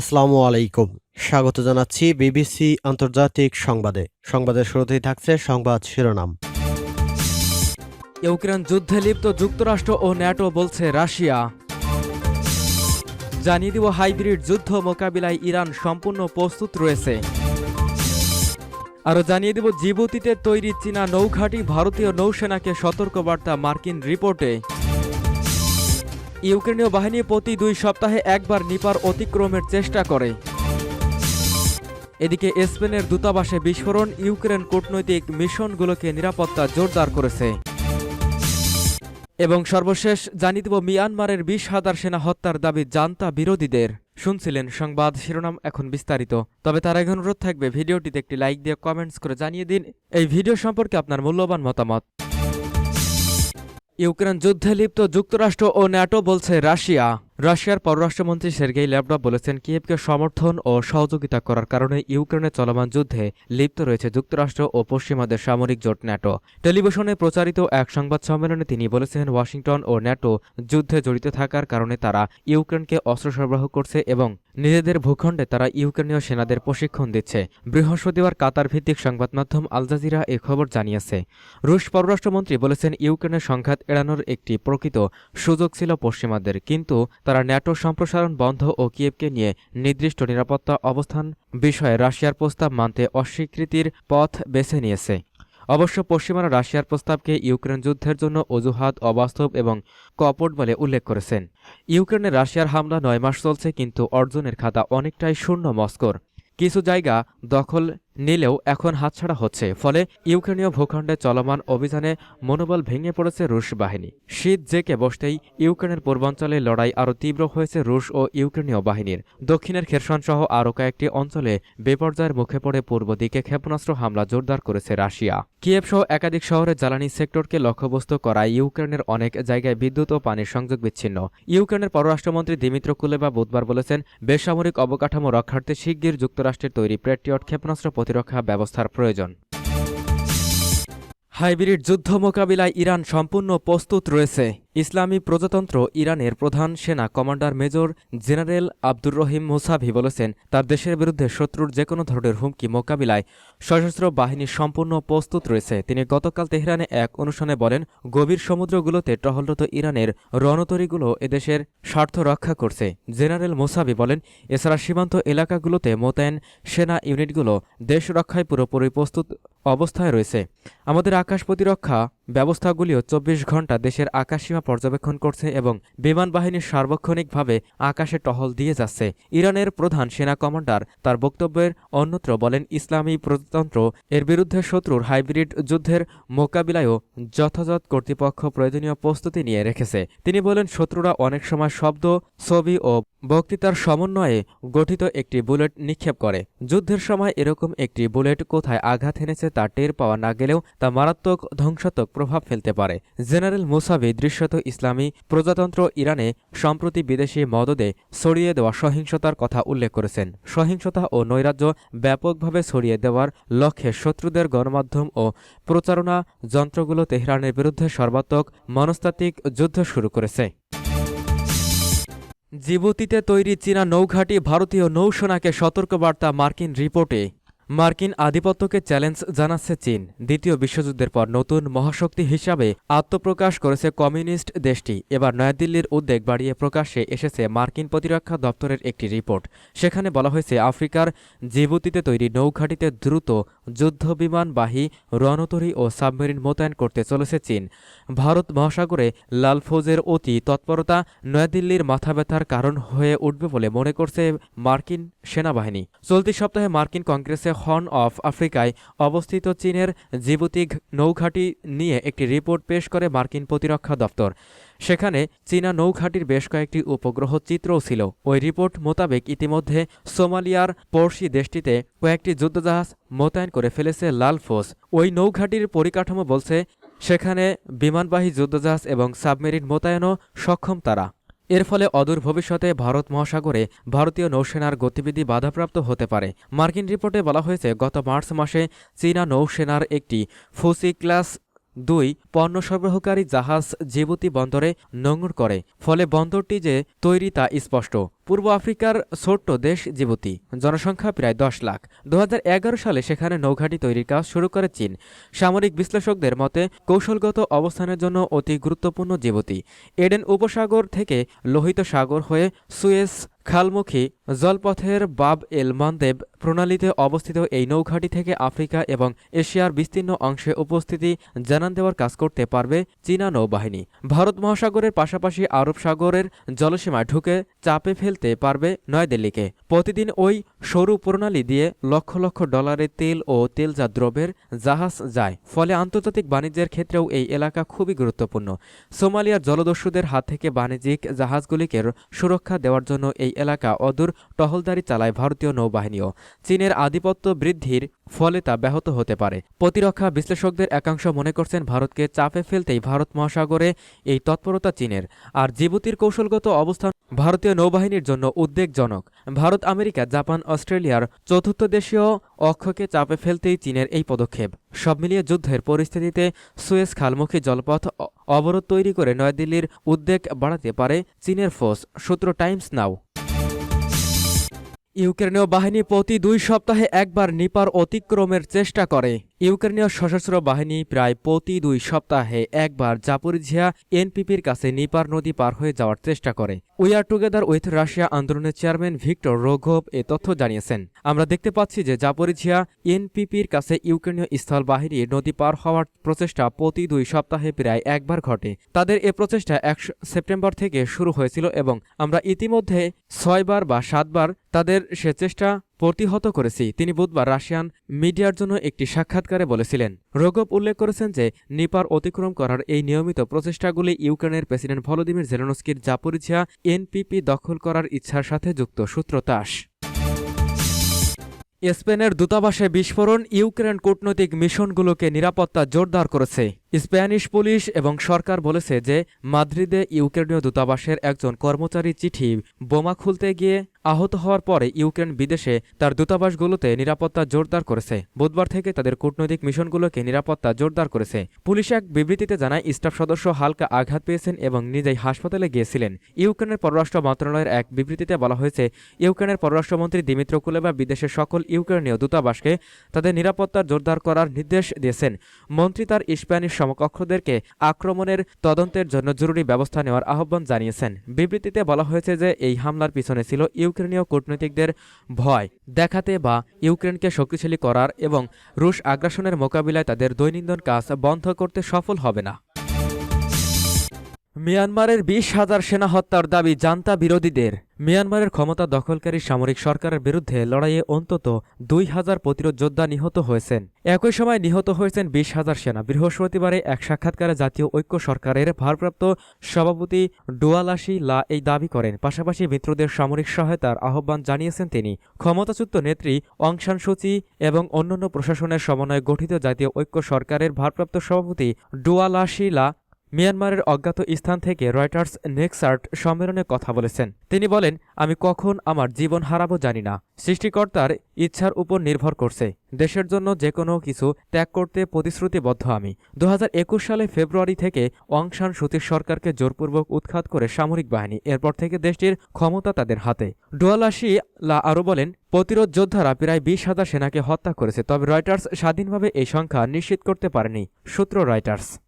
আসসালামু আলাইকুম। স্বাগত জানাচ্ছি বিবিসি আন্তর্জাতিক সংবাদে। সংবাদের শুরুতেই থাকছে সংবাদ শিরোনাম। ইউক্রেন যুদ্ধে লিপ্ত যুক্তরাষ্ট্র ও ন্যাটো বলছে রাশিয়া। জানিয়ে দিব হাইব্রিড যুদ্ধ মোকাবিলায় ইরান সম্পূর্ণ প্রস্তুত রয়েছে। আরও জানিয়ে দেব জিবুতিতে তৈরি চীনা নৌঘাটি ভারতীয় নৌসেনাকে সতর্কবার্তা মার্কিন রিপোর্টে। ইউক্রেনীয় বাহিনী প্রতি দুই সপ্তাহে একবার নিপার অতিক্রমের চেষ্টা করে। এদিকে স্পেনের দূতাবাসে বিস্ফোরণ, ইউক্রেন কূটনৈতিক মিশনগুলোকে নিরাপত্তা জোরদার করেছে। এবং সর্বশেষ, জানিয়ে দেব মিয়ানমারের বিশ হাজার সেনা হত্যার দাবি জান্তা বিরোধীদের। শুনছিলেন সংবাদ, শিরোনাম এখন বিস্তারিত। তবে তার আগে অনুরোধ থাকবে, ভিডিওটিতে একটি লাইক দিয়ে কমেন্টস করে জানিয়ে দিন। এই ভিডিও সম্পর্কে আপনার মূল্যবান মতামত। ইউক্রেন যুদ্ধে লিপ্ত যুক্তরাষ্ট্র ও ন্যাটো বলছে রাশিয়া। রাশিয়ার পররাষ্ট্রমন্ত্রী সের্গেই ল্যাভরভ বলেছেন কিয়েভকে সমর্থন ও সহযোগিতা করার কারণে ইউক্রেনের চলমান যুদ্ধে লিপ্ত রয়েছে যুক্তরাষ্ট্র ও পশ্চিমাদের সামরিক জোট ন্যাটো। টেলিভিশনে প্রচারিত এক সংবাদ সম্মেলনে তিনি বলেছেন, ওয়াশিংটন ও ন্যাটো যুদ্ধে জড়িত থাকার কারণে তারা ইউক্রেনকে অস্ত্র সরবরাহ করছে এবং নিজেদের ভূখণ্ডে তারা ইউক্রেনীয় সেনাদের প্রশিক্ষণ দিচ্ছে। বৃহস্পতিবার কাতার ভিত্তিক সংবাদ মাধ্যম আল জাজিরা এ খবর জানিয়েছে। রুশ পররাষ্ট্রমন্ত্রী বলেছেন, ইউক্রেনের সংঘাত এড়ানোর একটি প্রকৃত সুযোগ ছিল পশ্চিমাদের, কিন্তু তারা ন্যাটো সম্প্রসারণ বন্ধ ও কিয়েভকে নিয়ে নির্দিষ্ট নিরাপত্তা অবস্থান বিষয়ে রাশিয়ার প্রস্তাব মানতে অস্বীকৃতির পথ বেছে নিয়েছে। অবশ্য পশ্চিমারা রাশিয়ার প্রস্তাবকে ইউক্রেন যুদ্ধের জন্য অজুহাত, অবাস্তব এবং কপট বলে উল্লেখ করেছেন। ইউক্রেনে রাশিয়ার হামলা নয় মাস চলছে, কিন্তু অর্জনের খাতা অনেকটাই শূন্য মস্কোর। কিছু জায়গা দখল নিলেও এখন হাতছাড়া হচ্ছে, ফলে ইউক্রেনীয় ভূখণ্ডে চলমান অভিযানে মনোবল ভেঙে পড়েছে রুশ বাহিনী। শীত জেকে বসতেই ইউক্রেনের পূর্বাঞ্চলে লড়াই আরও তীব্র হয়েছে রুশ ও ইউক্রেনীয় বাহিনীর। দক্ষিণের খেরসন সহ আরও কয়েকটি অঞ্চলে বিপর্যয়ের মুখে পড়ে পূর্ব দিকে ক্ষেপণাস্ত্র হামলা জোরদার করেছে রাশিয়া। কিয়েভ সহ একাধিক শহরে জ্বালানি সেক্টরকে লক্ষ্যবস্তু করায় ইউক্রেনের অনেক জায়গায় বিদ্যুৎ ও পানির সংযোগ বিচ্ছিন্ন। ইউক্রেনের পররাষ্ট্রমন্ত্রী দিমিত্র কুলেবা বুধবার বলেছেন, বেসামরিক অবকাঠামো রক্ষার্থে শিগগির যুক্তরাষ্ট্রের তৈরি প্রেট্রিয়ট ক্ষেপণাস্ত্র প্রতিরক্ষা ব্যবস্থার প্রয়োজন। হাইব্রিড যুদ্ধ মোকাবিলায় ইরান সম্পূর্ণ প্রস্তুত রয়েছে। ইসলামী প্রজাতন্ত্র ইরানের প্রধান সেনা commander major general Abdur Rahim Mousavi বলেছেন, তার দেশের বিরুদ্ধে শত্রুর যে কোনো ধরনের হুমকি মোকাবিলায় সশস্ত্র বাহিনী সম্পূর্ণ প্রস্তুত রয়েছে। তিনি গতকাল তেহরানে এক অনুষ্ঠানে বলেন, গভীর সমুদ্রগুলোতে টহলরত ইরানের রণতরীগুলো এদেশের স্বার্থ রক্ষা করছে। জেনারেল মোসাবি বলেন, এছাড়া সীমান্ত এলাকাগুলোতে মোতায়েন সেনা ইউনিটগুলো দেশ রক্ষায় পুরোপুরি প্রস্তুত অবস্থায় রয়েছে। আমাদের আকাশ প্রতিরক্ষা ব্যবস্থাগুলিও চব্বিশ ঘণ্টা দেশের আকাশসীমা পর্যবেক্ষণ করছে এবং বিমান বাহিনী সার্বক্ষণিকভাবে আকাশে টহল দিয়ে যাচ্ছে। ইরানের প্রধান সেনা কমান্ডার তার বক্তব্যের অন্যত্র বলেন, ইসলামী প্রজাতন্ত্র এর বিরুদ্ধে শত্রুর হাইব্রিড যুদ্ধের মোকাবিলায়ও যথাযথ কর্তৃপক্ষ প্রয়োজনীয় প্রস্তুতি নিয়ে রেখেছে। তিনি বলেন, শত্রুরা অনেক সময় শব্দ, ছবি ও বক্তৃতার সমন্বয়ে গঠিত একটি বুলেট নিক্ষেপ করে। যুদ্ধের সময় এরকম একটি বুলেট কোথায় আঘাত এনেছে তা টের পাওয়া না গেলেও তা মারাত্মক ধ্বংসাত্মক প্রভাব ফেলতে পারে। জেনারেল মুসাবি দৃশ্যত ইসলামী প্রজাতন্ত্র ইরানে সম্প্রতি বিদেশি মদদে ছড়িয়ে দেওয়া সহিংসতার কথা উল্লেখ করেছেন। সহিংসতা ও নৈরাজ্য ব্যাপকভাবে ছড়িয়ে দেওয়ার লক্ষ্যে শত্রুদের গণমাধ্যম ও প্রচারণা যন্ত্রগুলো তেহরানের বিরুদ্ধে সর্বাত্মক মনস্তাত্ত্বিক যুদ্ধ শুরু করেছে। জিবুতিতে তৈরি চীনা নৌঘাটি ভারতীয় নৌসেনাকে সতর্কবার্তা মার্কিন রিপোর্টে মার্কিন আধিপত্যকে চ্যালেঞ্জ জানাচ্ছে চীন, দ্বিতীয় বিশ্বযুদ্ধের পর নতুন মহাশক্তি হিসাবে আত্মপ্রকাশ করেছে কমিউনিস্ট দেশটি। এবার নয়াদিল্লির উদ্বেগ বাড়িয়ে প্রকাশ্যে এসেছে মার্কিন প্রতিরক্ষা দপ্তরের একটি রিপোর্ট। সেখানে বলা হয়েছে, আফ্রিকার জিবুতিতে তৈরি নৌঘাটিতে দ্রুত যুদ্ধবিমানবাহী রণতরী ও সাবমেরিন মোতায়েন করতে চলেছে চীন। ভারত মহাসাগরে লাল ফৌজের অতি তৎপরতা নয়াদিল্লির মাথা ব্যথার কারণ হয়ে উঠবে বলে মনে করছে মার্কিন সেনাবাহিনী। চলতি সপ্তাহে মার্কিন কংগ্রেসে হর্ন অফ আফ্রিকায় অবস্থিত চীনের জিবুতি নৌঘাটি নিয়ে একটি রিপোর্ট পেশ করে মার্কিন প্রতিরক্ষা দপ্তর। সেখানে চীনা নৌঘাটির বেশ কয়েকটি উপগ্রহ চিত্রও ছিল। ওই রিপোর্ট মোতাবেক ইতিমধ্যে সোমালিয়ার পড়শি দেশটিতে কয়েকটি যুদ্ধজাহাজ মোতায়েন করে ফেলেছে লাল ফোর্স ওই নৌঘাটির পরিকাঠামো বলছে, সেখানে বিমানবাহী যুদ্ধজাহাজ এবং সাবমেরিন মোতায়েনও সক্ষম তারা। এর ফলে অদূর ভবিষ্যতে ভারত মহাসাগরে ভারতীয় নৌসেনার গতিবিধি বাধাপ্রাপ্ত হতে পারে। মার্কিন রিপোর্টে বলা হয়েছে, গত মার্চ মাসে চীনা নৌসেনার একটি ফুসি ক্লাস দুই পণ্য সরবরাহকারী জাহাজ জিবুতি বন্দরে নোংর করে। ফলে বন্দরটি যে তৈরি তা স্পষ্ট। পূর্ব আফ্রিকার ছোট্ট দেশ জিবুতি। জনসংখ্যা প্রায় দশ লাখ। দু হাজার এগারো সালে সেখানে নৌঘাঁটি তৈরির কাজ শুরু করে চীন। সামরিক বিশ্লেষকদের মতে, কৌশলগত অবস্থানের জন্য অতি গুরুত্বপূর্ণ জিবুতি। এডেন উপসাগর থেকে লোহিত সাগর হয়ে সুয়েজ খালমুখী জলপথের বাব এল মানদেব প্রণালীতে অবস্থিত এই নৌঘাঁটি থেকে আফ্রিকা এবং এশিয়ার বিস্তীর্ণ অংশে উপস্থিতি জানান দেওয়ার কাজ করতে পারবে চীনা নৌবাহিনী। ভারত মহাসাগরের পাশাপাশি আরব সাগরের জলসীমা ঢুকে চাপে ফেলতে পারবে নয়াদিল্লিকে। প্রতিদিন ওই সরু প্রণালী দিয়ে লক্ষ লক্ষ ডলারের তেল ও তেলজাত দ্রব্যের জাহাজ যায়। ফলে আন্তর্জাতিক বাণিজ্যের ক্ষেত্রেও এই এলাকা খুবই গুরুত্বপূর্ণ। সোমালিয়ার জলদস্যুদের হাত থেকে বাণিজ্যিক জাহাজগুলিকে সুরক্ষা দেওয়ার জন্য এই এলাকা অদূর টহলদারি চালায় ভারতীয় নৌবাহিনীও। চীনের আধিপত্য বৃদ্ধির ফলে তা ব্যাহত হতে পারে। প্রতিরক্ষা বিশ্লেষকদের একাংশ মনে করছেন ভারতকে চাপে ফেলতেই ভারত মহাসাগরে এই তৎপরতা চীনের। আর জিবুতির কৌশলগত অবস্থান ভারতীয় নৌবাহিনীর জন্য উদ্বেগজনক। ভারত, আমেরিকা, জাপান, অস্ট্রেলিয়ার চতুর্থ দেশীয় অক্ষকে চাপে ফেলতেই চীনের এই পদক্ষেপ। সব মিলিয়ে যুদ্ধের পরিস্থিতিতে সুয়েজ খালমুখী জলপথ অবরোধ তৈরি করে নয়াদিল্লির উদ্বেগ বাড়াতে পারে চীনের ফোর্স। সূত্র টাইমস নাও। ইউক্রেনীয় বাহিনী প্রতি দুই সপ্তাহে একবার নিপার অতিক্রমের চেষ্টা করে। ইউক্রেনীয় সশস্ত্র বাহিনী প্রায় প্রতি দুই সপ্তাহে একবার জাপরিঝিয়া এনপিপির কাছে নিপার নদী পার হয়ে যাওয়ার চেষ্টা করে। We are together with Russia আন্দোলনের চেয়ারম্যান ভিক্টর রোঘব এ তথ্য জানিয়েছেন। আমরা দেখতে পাচ্ছি যে জাপরিঝিয়া এনপিপির কাছে ইউক্রেনীয় স্থল বাহিনীর নদী পার হওয়ার প্রচেষ্টা প্রতি দুই সপ্তাহে প্রায় একবার ঘটে। তাদের এ প্রচেষ্টা এক সেপ্টেম্বর থেকে শুরু হয়েছিল এবং আমরা ইতিমধ্যে ছয়বার বা সাতবার তাদের সে চেষ্টা প্রতিহত করেছি। তিনি বুধবার রাশিয়ান মিডিয়ার জন্য একটি সাক্ষাৎকারে বলেছিলেন, রোগব উল্লেখ করেছেন যে, নিপার অতিক্রম করার এই নিয়মিত প্রচেষ্টাগুলি ইউক্রেনের প্রেসিডেন্ট ভলোদিমির জেলেনস্কির জাপরিঝিয়া এনপিপি দখল করার ইচ্ছার সাথে যুক্ত সূত্র তাস। স্পেনের দূতাবাসে বিস্ফোরণ, ইউক্রেন কূটনৈতিক মিশনগুলোকে নিরাপত্তা জোরদার করেছে। স্প্যানিশ পুলিশ এবং সরকার বলেছে যে মাদ্রিদে ইউক্রেনীয় দূতাবাসের একজন কর্মচারী চিঠি বোমা খুলতে গিয়ে আহত হওয়ার পরে ইউক্রেন বিদেশে তার দূতাবাসগুলোতে নিরাপত্তা জোরদার করেছে। বুধবার থেকে তাদের কূটনৈতিক মিশনগুলোকে নিরাপত্তা জোরদার করেছে। পুলিশ এক বিবৃতিতে জানায়, স্টাফ সদস্য হালকা আঘাত পেয়েছেন এবং নিজেই হাসপাতালে গিয়েছিলেন। ইউক্রেনের পররাষ্ট্র মন্ত্রণালয়ের এক বিবৃতিতে বলা হয়েছে, ইউক্রেনের পররাষ্ট্রমন্ত্রী দিমিত্র কুলেবা বিদেশের সকল ইউক্রেনীয় দূতাবাসকে তাদের নিরাপত্তা জোরদার করার নির্দেশ দিয়েছেন। মন্ত্রী তার স্প্যানিশ সমকক্ষদেরকে আক্রমণের তদন্তের জন্য জরুরি ব্যবস্থা নেওয়ার আহ্বান জানিয়েছেন। বিবৃতিতে বলা হয়েছে যে, এই হামলার পিছনে ছিল ইউক্রেনীয় কূটনীতিকদের ভয় দেখাতে বা ইউক্রেনকে শক্তিশালী করার এবং রুশ আগ্রাসনের মোকাবিলায় তাদের দৈনন্দিন কাজ বন্ধ করতে সফল হবে না। মিয়ানমারের বিশ হাজার সেনা হত্যার দাবি জান্তা বিরোধীদের। মিয়ানমারের ক্ষমতা দখলকারী সামরিক সরকারের বিরুদ্ধে লড়াইয়ে অন্তত দুই হাজার প্রতিরোধ যোদ্ধা নিহত হয়েছেন। একই সময় নিহত হয়েছেন বিশ হাজার সেনা। বৃহস্পতিবারে এক সাক্ষাৎকারে জাতীয় ঐক্য সরকারের ভারপ্রাপ্ত সভাপতি ডুয়ালাসি লা এই দাবি করেন। পাশাপাশি মিত্রদের সামরিক সহায়তার আহ্বান জানিয়েছেন তিনি। ক্ষমতাচ্যুত নেত্রী অং সান সুচি এবং অন্যান্য প্রশাসনের সমন্বয়ে গঠিত জাতীয় ঐক্য সরকারের ভারপ্রাপ্ত সভাপতি ডুয়ালাসি লা মিয়ানমারের অজ্ঞাত স্থান থেকে রয়টার্স নেক্সার্ট সম্মেলনে কথা বলেছেন। তিনি বলেন, আমি কখন আমার জীবন হারাবো জানি না। সৃষ্টিকর্তার ইচ্ছার উপর নির্ভর করছে। দেশের জন্য যে কোনো কিছু ত্যাগ করতে প্রতিশ্রুতিবদ্ধ আমি। দু হাজার একুশ সালে ফেব্রুয়ারি থেকে অং সান সুতির সরকারকে জোরপূর্বক উৎখাত করে সামরিক বাহিনী, এরপর থেকে দেশটির ক্ষমতা তাদের হাতে। ডুয়ালাসি লা আরও বলেন, প্রতিরোধ যোদ্ধারা প্রায় বিশ হাজার সেনাকে হত্যা করেছে, তবে রয়টার্স স্বাধীনভাবে এই সংখ্যা নিশ্চিত করতে পারেনি। সূত্র রয়টার্স।